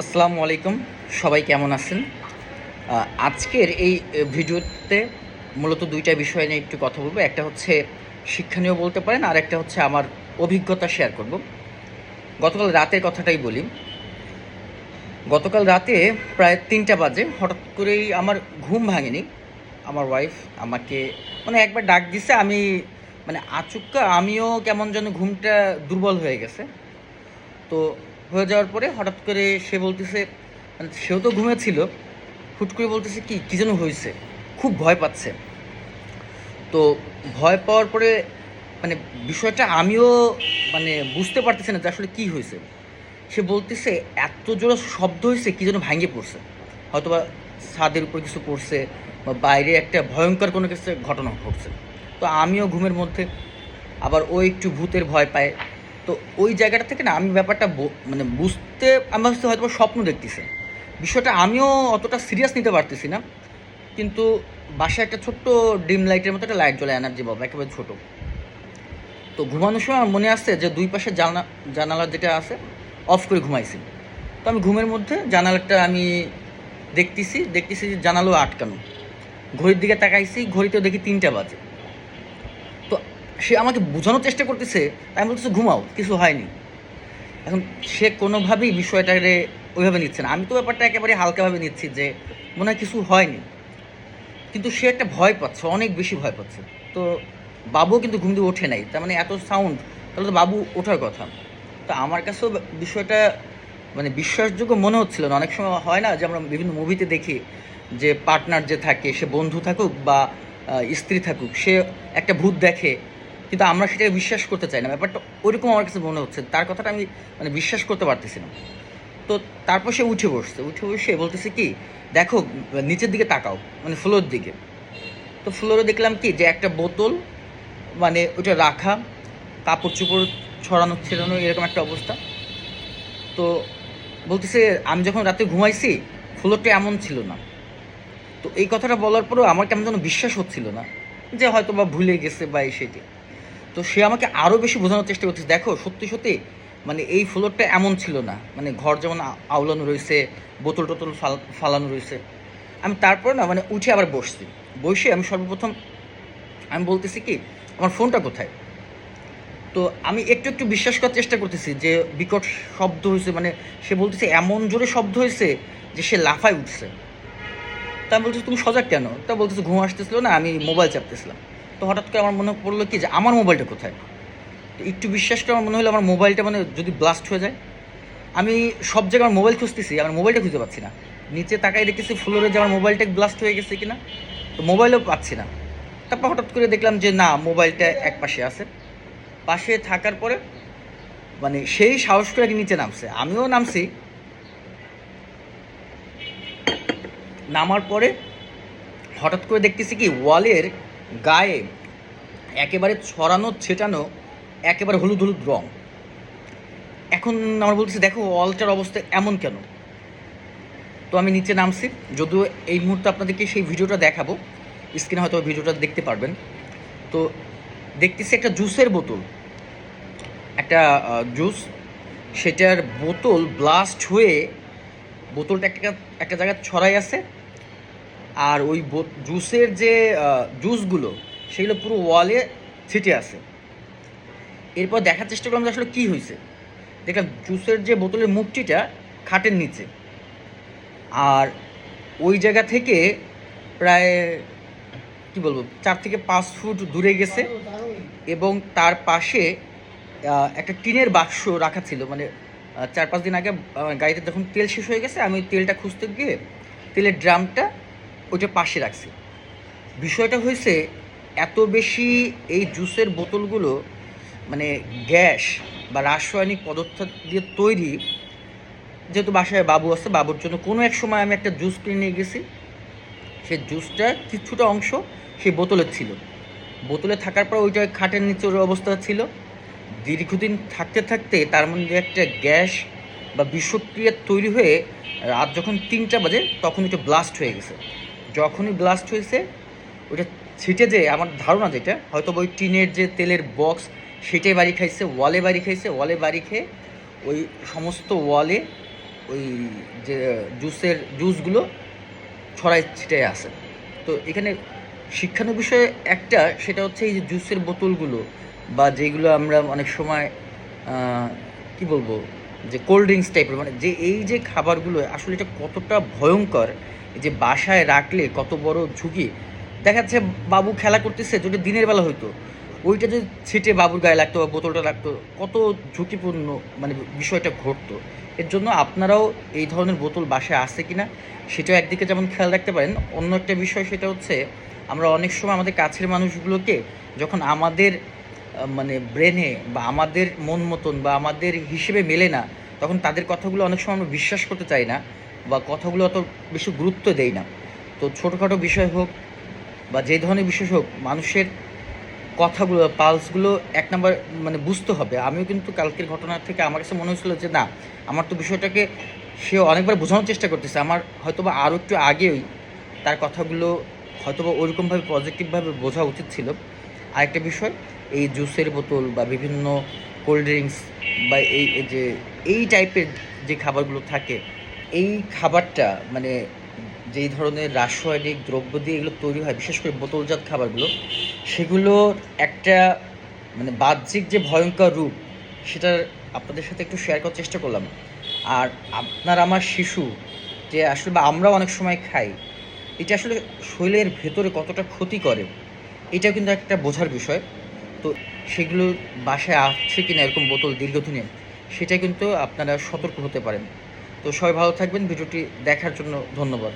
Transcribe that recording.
আসসালামু আলাইকুম। সবাই কেমন আছেন? আজকের এই ভিডিওতে মূলত দুইটা বিষয় নিয়ে একটু কথা বলব। একটা হচ্ছে শিক্ষণীয় বলতে পারেন, আর একটা হচ্ছে আমার অভিজ্ঞতা শেয়ার করব। গতকাল রাতের কথাটাই বলি। গতকাল রাতে প্রায় তিনটা বাজে, হঠাৎ করেই আমার ঘুম ভাঙেনি। আমার ওয়াইফ আমাকে মানে একবার ডাক দিছে, আমি মানে আচুক্কা, আমিও কেমন যেন ঘুমটা দুর্বল হয়ে গেছে। তো হয়ে যাওয়ার পরে হঠাৎ করে সে বলতেছে, সেও তো ঘুমেছিল হুট করে বলতেছে, কি, কী যেন হয়েছে? খুব ভয় পাচ্ছে। তো ভয় পাওয়ার পরে মানে বিষয়টা আমিও মানে বুঝতে পারতেছি না যে আসলে কী হয়েছে। সে বলতেছে, এত জোরে শব্দ হয়েছে, কী যেন ভাঙে পড়ছে। হয়তোবা ছাদের উপর কিছু পড়ছে বা বাইরে একটা ভয়ঙ্কর কোনো কিছু ঘটনা ঘটছে। তো আমিও ঘুমের মধ্যে, আবার ও একটু ভূতের ভয় পায়। তো ওই জায়গাটা থেকে না আমি ব্যাপারটা মানে বুঝতে আমি ভাবছি হয়তো স্বপ্ন দেখতেছে। বিষয়টা আমিও অতটা সিরিয়াস নিতে পারতেছি না। কিন্তু বাসায় একটা ছোট্ট ডিম লাইটের মতো একটা লাইট জ্বলে এনার্জি বাবা একেবারে ছোটো। তো ঘুমানোর সময় আমার মনে আসছে যে দুই পাশে জানা, জানালা যেটা আছে অফ করে ঘুমাইছি। তো আমি ঘুমের মধ্যে জানালাটা আমি দেখতেছি দেখতেছি যে জানালো আটকানো। ঘড়ির দিকে তাকাইছি, ঘড়িতেও দেখি তিনটা বাজে। সে আমাকে বোঝানোর চেষ্টা করতেছে আমি বলতেছি, ঘুমাও, কিছু হয়নি। এখন সে কোনোভাবেই বিষয়টাকে ওইভাবে নিচ্ছে না। আমি তো ব্যাপারটা একেবারে হালকাভাবে নিচ্ছি যে, মনে হয় কিছু হয়নি। কিন্তু সে একটা ভয় পাচ্ছে, অনেক বেশি ভয় পাচ্ছে। তো বাবু কিন্তু ঘুম দিয়ে ওঠে নাই, তার মানে এত সাউন্ড তাহলে তো বাবু ওঠার কথা। তো আমার কাছেও বিষয়টা মানে বিশ্বাসযোগ্য মনে হচ্ছিল না। অনেক সময় হয় না যে, আমরা বিভিন্ন মুভিতে দেখি যে পার্টনার যে থাকে, সে বন্ধু থাকুক বা স্ত্রী থাকুক, সে একটা ভূত দেখে কিন্তু আমরা সেটাকে বিশ্বাস করতে চাই না। ব্যাপারটা ওইরকম আমার কাছে মনে হচ্ছে। তার কথাটা আমি মানে বিশ্বাস করতে পারতেছি না। তো তারপর সে উঠে বসছে। উঠে বসে বলতেছে কি, দেখো, নিচের দিকে তাকাও মানে ফ্লোর দিকে। তো ফ্লোরে দেখলাম কি, যে একটা বোতল মানে ওটা রাখা কাপড় চোপড় ছড়ানো, ছেড়ানো, এরকম একটা অবস্থা। তো বলতেছে, আমি যখন রাতে ঘুমাইছি ফ্লোরটা এমন ছিল না। তো এই কথাটা বলার পরেও আমার কেমন যেন বিশ্বাস হচ্ছিল না, যে হয়তো বা ভুলে গেছে বা এই সেটি। তো সে আমাকে আরও বেশি বোঝানোর চেষ্টা করতেছে। দেখো, সত্যি সত্যি মানে এই ফ্লোরটা এমন ছিল না। মানে ঘর যেমন আওলানো রয়েছে, বোতল টোতল ফাল ফালানো রয়েছে। আমি তারপর না মানে উঠে আবার বসছি। বসে আমি সর্বপ্রথম আমি বলতেছি কি, আমার ফোনটা কোথায়? তো আমি একটু একটু বিশ্বাস করার চেষ্টা করতেছি যে বিকট শব্দ হয়েছে। মানে সে বলতেছে, এমন জোরে শব্দ হয়েছে যে সে লাফায় উঠছে। তা আমি তুমি সজাগ কেন? তা বলতেছে, ঘুম আসতেছিল না, আমি মোবাইল চাপতেছিলাম। তো হঠাৎ করে আমার মনে পড়ল কি যে আমার মোবাইলটা কোথায়? তো একটু বিশ্বাস করে আমার মনে হলো আমার মোবাইলটা মানে যদি ব্লাস্ট হয়ে যায়। আমি সব জায়গায় আমার মোবাইল খুঁজতেছি, আমার মোবাইলটা খুঁজে পাচ্ছি না। নিচে তাকাই দেখতেছি ফ্লোরে যে আমার মোবাইলটা ব্লাস্ট হয়ে গেছে কিনা। তো মোবাইলও পাচ্ছি না। তারপর হঠাৎ করে দেখলাম যে না, মোবাইলটা এক পাশে আছে। পাশে থাকার পরে মানে সেই সাহস করে নিচে নামছে। আমিও নামছি। নামার পরে হঠাৎ করে দেখতেছি কি ওয়ালের গায়ে একেবারে ছড়ানো, ছেটানো, একেবারে হলুদ হলুদ রং। এখন আমার বলতেছি, দেখো, ওয়ালটার অবস্থা এমন কেন? তো আমি নিচে নামছি, যদিও এই মুহূর্তে আপনাদেরকে সেই ভিডিওটা দেখাবো। স্ক্রিনে হয়তো ভিডিওটা দেখতে পারবেন। তো দেখতেছি একটা জুসের বোতল। একটা জুস। সেটার বোতল ব্লাস্ট হয়ে বোতলটা একটা একটা জায়গায় ছড়াই আছে। আর ওই জুসের যে জুসগুলো, সেগুলো পুরো ওয়ালে ছিটে আছে। এরপর দেখার চেষ্টা করলাম যে আসলে কী হয়েছে দেখলাম জুসের যে বোতলের মুখটিটা খাটের নিচে। আর ওই জায়গা থেকে প্রায়, কি বলব, চার থেকে পাঁচ ফুট দূরে গেছে এবং তার পাশে একটা টিনের বাক্স রাখা ছিল। মানে চার পাঁচ দিন আগে গাড়িতে যখন তেল শেষ হয়ে গেছে, আমি তেলটা খুঁজতে গিয়ে, তেলের ড্রামটা ওইটা পাশে রাখছি। বিষয়টা হয়েছে, এত বেশি এই জুসের বোতলগুলো মানে গ্যাস বা রাসায়নিক পদার্থ দিয়ে তৈরি, যেহেতু বাসায় বাবু আছে, বাবুর জন্য কোনো এক সময় আমি একটা জুস কিনে নিয়ে গেছি। সে জুসটা কিছুটা অংশ সেই বোতলের ছিল। বোতলে থাকার পর ওইটা খাটের নিচের অবস্থা ছিল। দীর্ঘদিন থাকতে থাকতে তার মধ্যে একটা গ্যাস বা বিষক্রিয়া তৈরি হয়ে রাত যখন তিনটা বাজে, তখন ওইটা ব্লাস্ট হয়ে গেছে। যখনই ব্লাস্ট হয়েছে, ওইটা ছিটে যে, আমার ধারণা যেটা, হয়তো ওই টিনের যে তেলের বক্স সেটাই বাড়ি খাইছে ওয়ালে বাড়ি খাইছে ওয়ালে বাড়ি খেয়ে ওই সমস্ত ওয়ালে ওই যে জুসের জুসগুলো ছড়াই ছিটাই আসে। তো এখানে শিক্ষানো বিষয়ে একটা, সেটা হচ্ছে এই যে জুসের বোতলগুলো বা যেগুলো আমরা অনেক সময় কি বলব, যে কোল্ড ড্রিঙ্কস টাইপের মানে যে এই যে খাবারগুলো, আসলে এটা কতটা ভয়ঙ্কর যে বাসায় রাখলে কত বড় ঝুঁকি। দেখা যাচ্ছে বাবু খেলা করতেছে, যদি দিনের বেলা হইতো। ওইটা যদি ছিটে বাবুর গায়ে লাগতো বা বোতলটা লাগতো, কত ঝুঁকিপূর্ণ মানে বিষয়টা ঘটতো। এর জন্য আপনারাও এই ধরনের বোতল বাসায় আছে কিনা, সেটাও একদিকে যেমন খেয়াল রাখতে পারেন। অন্য একটা বিষয় সেটা হচ্ছে, আমরা অনেক সময় আমাদের কাছের মানুষগুলোকে যখন আমাদের মানে ব্রেনে বা আমাদের মন মতন বা আমাদের হিসেবে মেলে না, তখন তাদের কথাগুলো অনেক সময় আমরা বিশ্বাস করতে চাই না। বা কথাগুলো অত বেশি গুরুত্ব দেই না। তো ছোটোখাটো বিষয় হোক বা যে ধরনের বিষয় হোক, মানুষের কথাগুলো, পালসগুলো এক নাম্বার মানে বুঝতে হবে। আমিও কিন্তু কালকের ঘটনা থেকে আমার কাছে মনে হয়েছিল যে, না, আমার তো বিষয়টাকে সে অনেকবার বোঝানোর চেষ্টা করতেছে। আমার হয়তোবা আরও একটু আগেই তার কথাগুলো হয়তোবা ওরকমভাবে পজিটিভভাবে বোঝা উচিত ছিল। আরেকটা বিষয়, এই জুসের বোতল বা বিভিন্ন কোল্ড ড্রিঙ্কস বা এই যে, এই টাইপের যে খাবারগুলো থাকে এই খাবারটা মানে যেই ধরনের রাসায়নিক দ্রব্য দিয়ে এগুলো তৈরি হয়, বিশেষ করে বোতলজাত খাবারগুলো সেগুলোর একটা মানে বাহ্যিক যে ভয়ঙ্কর রূপ, সেটা আপনাদের সাথে একটু শেয়ার করার চেষ্টা করলাম। আর আপনার আমার শিশু, যে আসলে বা আমরাও অনেক সময় খাই, এটা আসলে শরীরের ভেতরে কতটা ক্ষতি করে এটা কিন্তু একটা বোঝার বিষয়। তো সেগুলো বাসায় আসছে কিনা এরকম বোতল দীর্ঘদিনে সেটা কিন্তু আপনারা সতর্ক হতে পারেন। তো সবাই ভালো থাকবেন। ভিডিওটি দেখার জন্য ধন্যবাদ।